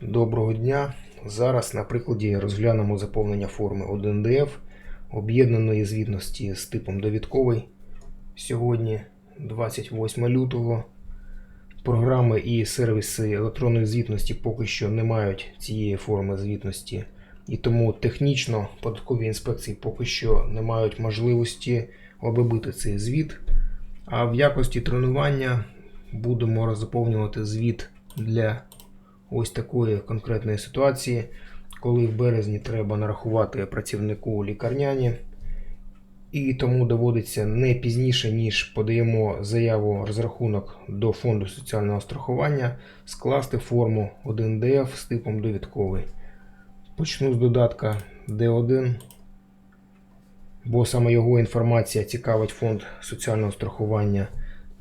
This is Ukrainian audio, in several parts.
Доброго дня. Зараз на прикладі розглянемо заповнення форми 1DF об'єднаної звітності з типом довідковий. Сьогодні, 28 лютого, програми і сервіси електронної звітності поки що не мають цієї форми звітності. І тому технічно податкові інспекції поки що не мають можливості обробити цей звіт. А в якості тренування будемо заповнювати звіт для ось такої конкретної ситуації, коли в березні треба нарахувати працівнику лікарняні, і тому доводиться не пізніше, ніж подаємо заяву розрахунок до фонду соціального страхування, скласти форму 1DF з типом довідковий. Почну з додатка D1, бо саме його інформація цікавить фонд соціального страхування.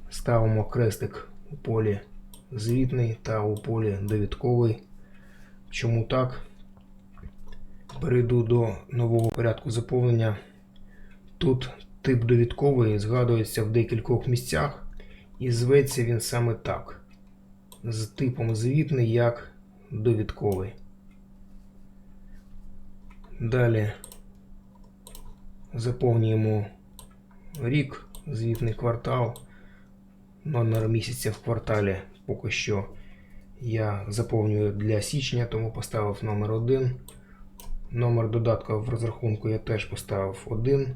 Ставимо крестик у полі звітний та у полі довідковий. Чому так? Перейду до нового порядку заповнення. Тут тип довідковий згадується в декількох місцях і зветься він саме так. З типом звітний як довідковий. Далі заповнюємо рік, звітний квартал, номер місяця в кварталі поки що я заповнюю для січня, тому поставив номер 1. Номер додатка в розрахунку я теж поставив 1.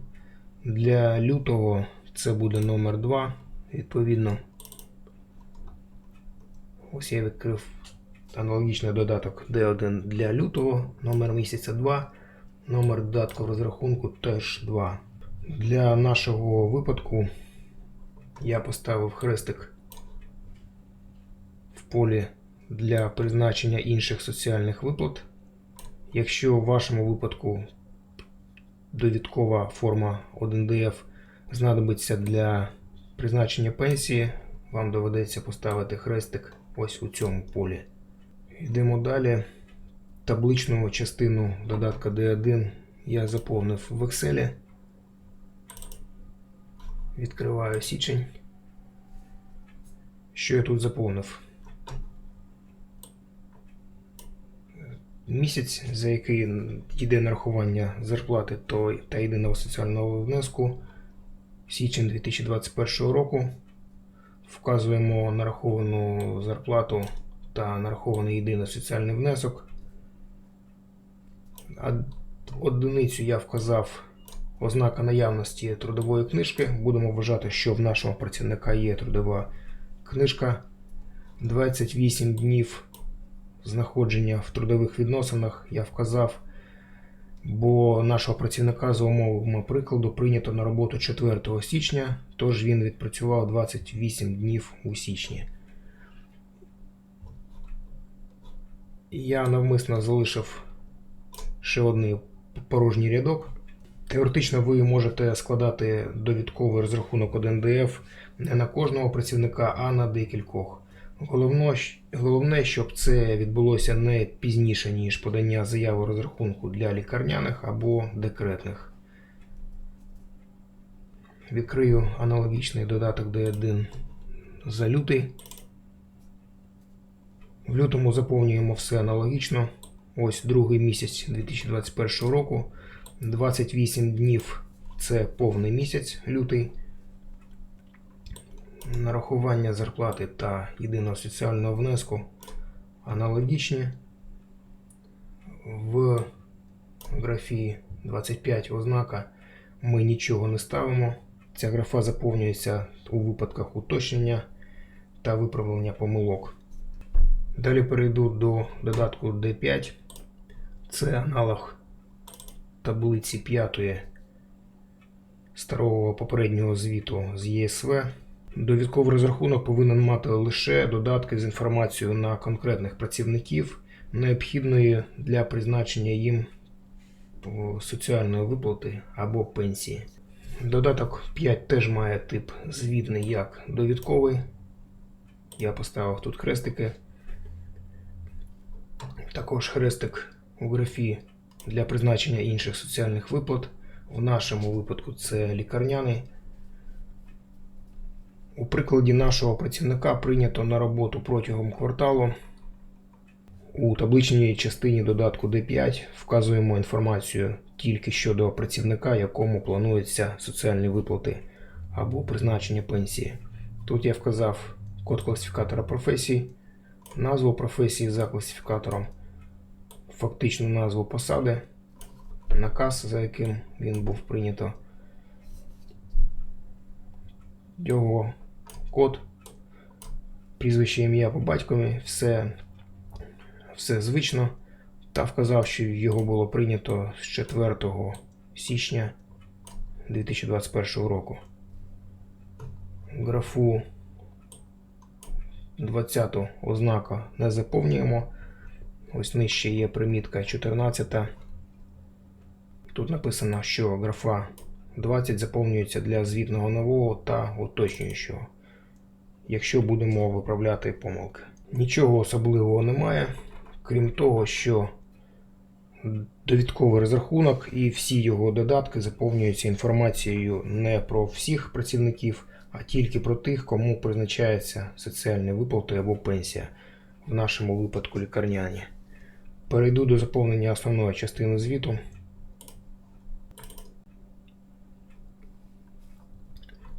Для лютого це буде номер 2. Відповідно, ось я відкрив аналогічний додаток D1 для лютого, номер місяця 2, номер додатку в розрахунку теж 2. Для нашого випадку я поставив хрестик в полі для призначення інших соціальних виплат. Якщо в вашому випадку довідкова форма 1DF знадобиться для призначення пенсії, вам доведеться поставити хрестик ось у цьому полі. Йдемо далі. Табличну частину додатка D1 я заповнив в Excel. Відкриваю січень. Що я тут заповнив? Місяць, за який йде нарахування зарплати та єдиного соціального внеску, січень 2021 року. Вказуємо нараховану зарплату та нарахований єдиний соціальний внесок. Одиницю я вказав ознака наявності трудової книжки. Будемо вважати, що в нашого працівника є трудова книжка. 28 днів знаходження в трудових відносинах я вказав, бо нашого працівника за умовами прикладу прийнято на роботу 4 січня, тож він відпрацював 28 днів у січні. Я навмисно залишив ще один порожній рядок. Теоретично ви можете складати довідковий розрахунок 1DF не на кожного працівника, а на декількох. Головне, щоб це відбулося не пізніше, ніж подання заяви розрахунку для лікарняних або декретних. Відкрию аналогічний додаток D1 за лютий. В лютому заповнюємо все аналогічно. Ось другий місяць 2021 року. 28 днів це повний місяць лютий. Нарахування зарплати та єдиного соціального внеску аналогічні. В графі 25 ознака ми нічого не ставимо. Ця графа заповнюється у випадках уточнення та виправлення помилок. Далі перейду до додатку D5. Це аналог таблиці 5 старого попереднього звіту з ЄСВ. Довідковий розрахунок повинен мати лише додатки з інформацією на конкретних працівників, необхідної для призначення їм соціальної виплати або пенсії. Додаток 5 теж має тип звітний як довідковий. Я поставив тут хрестики. Також хрестик у графі для призначення інших соціальних виплат. В нашому випадку це лікарняний. У прикладі нашого працівника прийнято на роботу протягом кварталу У табличній частині додатку D5 вказуємо інформацію тільки щодо працівника, якому плануються соціальні виплати або призначення пенсії. Тут я вказав код класифікатора професій, назву професії за класифікатором, фактичну назву посади, наказ, за яким він був прийнято, його код, прізвище ім'я по батькові, все, все звично, та вказав, що його було прийнято з 4 січня 2021 року. Графу 20 ознака не заповнюємо. Ось нижче є примітка 14. Тут написано, що графа 20 заповнюється для звітного нового та уточнюючого. Якщо будемо виправляти помилки. Нічого особливого немає, крім того, що довідковий розрахунок і всі його додатки заповнюються інформацією не про всіх працівників, а тільки про тих, кому призначається соціальні виплати або пенсія, в нашому випадку лікарняні. Перейду до заповнення основної частини звіту.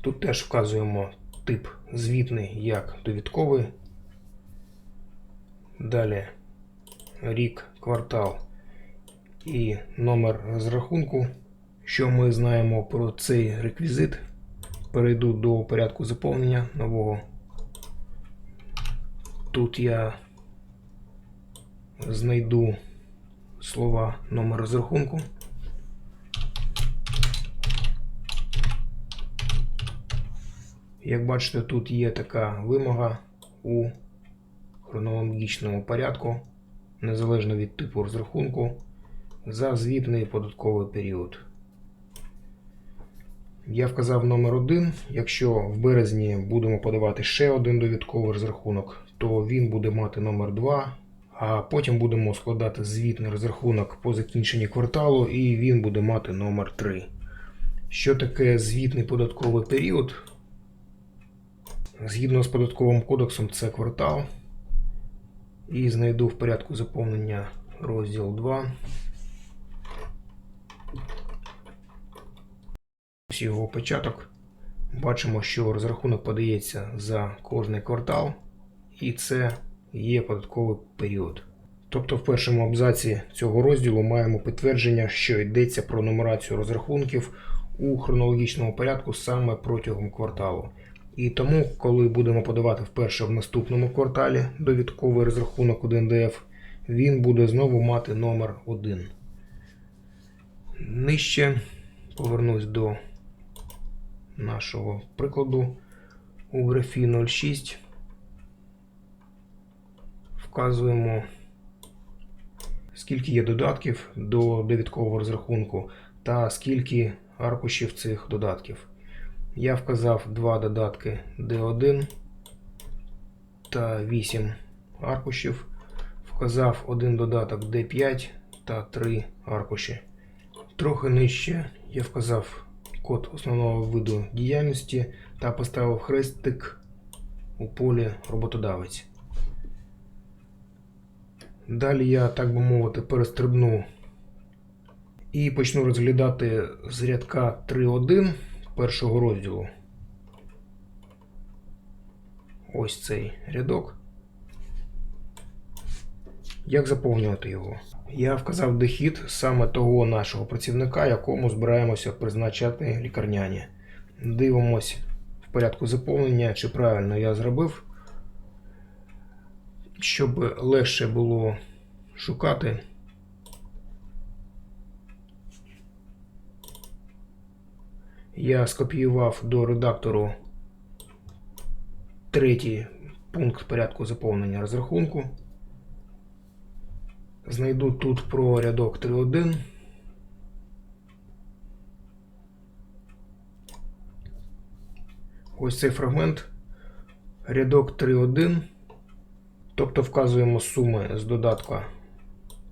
Тут теж вказуємо тип звітний як довідковий. Далі рік, квартал і номер розрахунку. Що ми знаємо про цей реквізит? Перейду до порядку заповнення нового. Тут я знайду слова номер розрахунку. Як бачите, тут є така вимога у хронологічному порядку, незалежно від типу розрахунку, за звітний податковий період. Я вказав номер 1. Якщо в березні будемо подавати ще один довідковий розрахунок, то він буде мати номер 2, а потім будемо складати звітний розрахунок по закінченні кварталу, і він буде мати номер 3. Що таке звітний податковий період? Згідно з податковим кодексом, це квартал. І знайду в порядку заповнення розділ 2. Ось його початок. Бачимо, що розрахунок подається за кожний квартал, і це є податковий період. Тобто в першому абзаці цього розділу маємо підтвердження, що йдеться про нумерацію розрахунків у хронологічному порядку саме протягом кварталу. І тому, коли будемо подавати вперше в наступному кварталі довідковий розрахунок у ДНДФ, він буде знову мати номер 1. Нижче повернусь до нашого прикладу у графі 06. Вказуємо, скільки є додатків до довідкового розрахунку та скільки аркушів цих додатків. Я вказав два додатки D1 та 8 аркушів. Вказав один додаток D5 та 3 аркуші. Трохи нижче я вказав код основного виду діяльності та поставив хрестик у полі роботодавець. Далі я, так би мовити, перестрибну і почну розглядати з рядка 3.1 першого розділу. Ось цей рядок. Як заповнювати його? Я вказав дохід саме того нашого працівника, якому збираємося призначати лікарняні. Дивимось в порядку заповнення, чи правильно я зробив, щоб легше було шукати. Я скопіював до редактору третій пункт порядку заповнення розрахунку. Знайду тут про рядок 3.1. Ось цей фрагмент. Рядок 3.1. Тобто вказуємо суми з додатка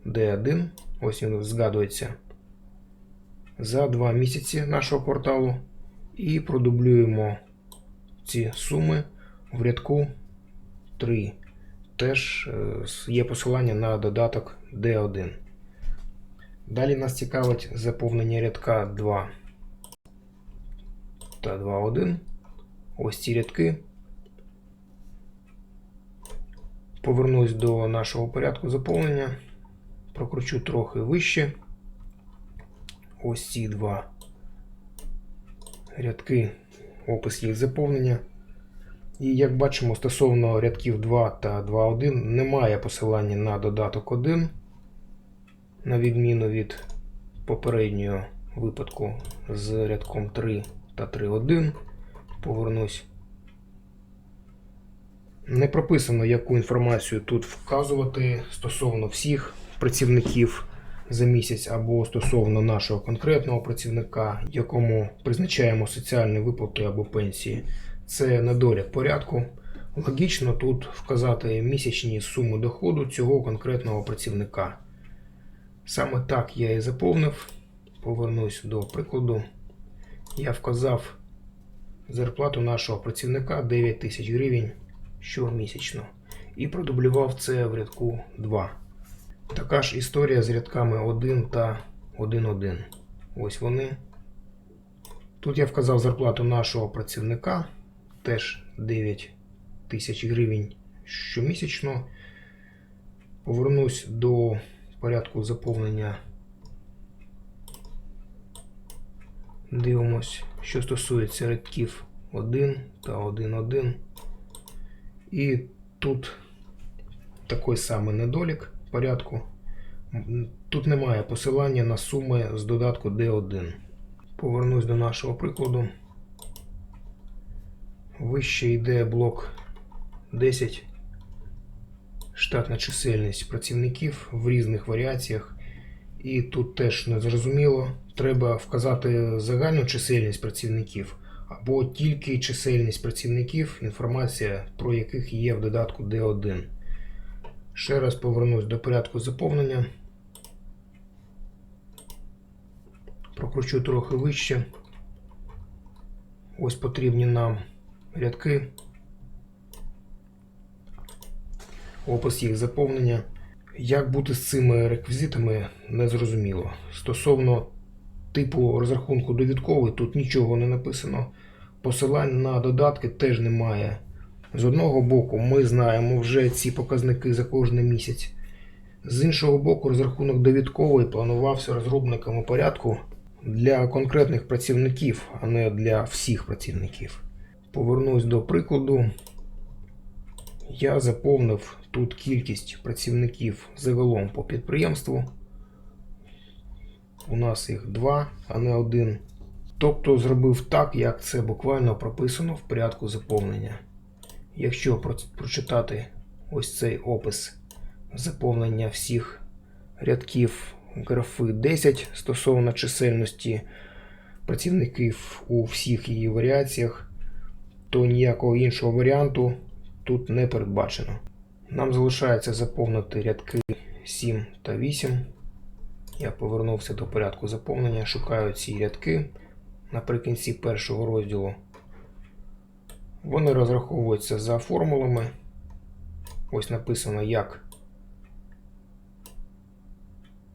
D1. Ось він згадується за 2 місяці нашого кварталу. І продублюємо ці суми в рядку 3. теж е, є посилання на додаток D1. Далі нас цікавить заповнення рядка 2 та 2.1. Ось ці рядки. Повернусь до нашого порядку заповнення. Прокручу трохи вище. Ось ці два рядки, опис їх заповнення. І як бачимо, стосовно рядків 2 та 2.1 немає посилання на додаток 1, на відміну від попереднього випадку з рядком 3 та 3.1. Повернусь. Не прописано, яку інформацію тут вказувати стосовно всіх працівників за місяць або стосовно нашого конкретного працівника, якому призначаємо соціальні виплати або пенсії. Це недоляк порядку. Логічно тут вказати місячні суми доходу цього конкретного працівника. Саме так я і заповнив. Повернусь до прикладу. Я вказав зарплату нашого працівника 9 тисяч гривень щомісячно і продублював це в рядку 2. Така ж історія з рядками 1 та 1.1. Ось вони. Тут я вказав зарплату нашого працівника, теж 9 тисяч гривень щомісячно. Повернусь до порядку заповнення. Дивимось, що стосується рядків 1 та 1.1. І тут такий самий недолік порядку. Тут немає посилання на суми з додатку D1. Повернусь до нашого прикладу. Вище йде блок 10. Штатна чисельність працівників в різних варіаціях. І тут теж не зрозуміло. Треба вказати загальну чисельність працівників або тільки чисельність працівників, інформація про яких є в додатку D1. Ще раз повернусь до порядку заповнення. Прокручу трохи вище. Ось потрібні нам рядки. Опис їх заповнення. Як бути з цими реквізитами, не зрозуміло. Стосовно типу розрахунку довідковий, тут нічого не написано. Посилань на додатки теж немає. З одного боку, ми знаємо вже ці показники за кожний місяць. З іншого боку, розрахунок довідковий планувався розробниками порядку для конкретних працівників, а не для всіх працівників. Повернусь до прикладу. Я заповнив тут кількість працівників загалом по підприємству. У нас їх два, а не один. Тобто зробив так, як це буквально прописано в порядку заповнення. Якщо про- прочитати ось цей опис заповнення всіх рядків графи 10 стосовно чисельності працівників у всіх її варіаціях, то ніякого іншого варіанту тут не передбачено. Нам залишається заповнити рядки 7 та 8. Я повернувся до порядку заповнення, шукаю ці рядки наприкінці першого розділу. Вони розраховуються за формулами. Ось написано, як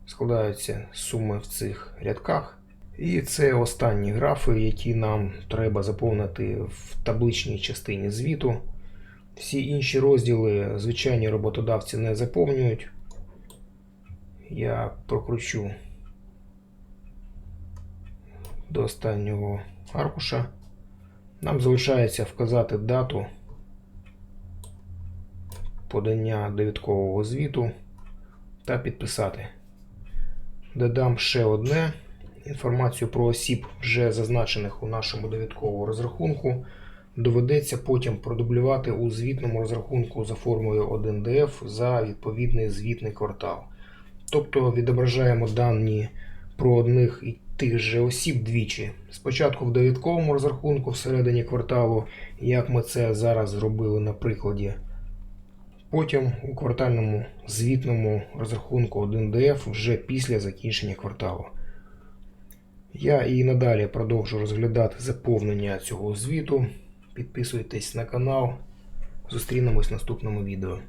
складаються суми в цих рядках. І це останні графи, які нам треба заповнити в табличній частині звіту. Всі інші розділи звичайні роботодавці не заповнюють. Я прокручу до останнього аркуша. Нам залишається вказати дату подання довідкового звіту та підписати. Додам ще одне інформацію про осіб, вже зазначених у нашому довідковому розрахунку. Доведеться потім продублювати у звітному розрахунку за формулою 1DF за відповідний звітний квартал. Тобто відображаємо дані про одних і тих же осіб двічі. Спочатку в довідковому розрахунку всередині кварталу, як ми це зараз зробили на прикладі. Потім у квартальному звітному розрахунку 1DF вже після закінчення кварталу. Я і надалі продовжу розглядати заповнення цього звіту. Підписуйтесь на канал. Зустрінемось в наступному відео.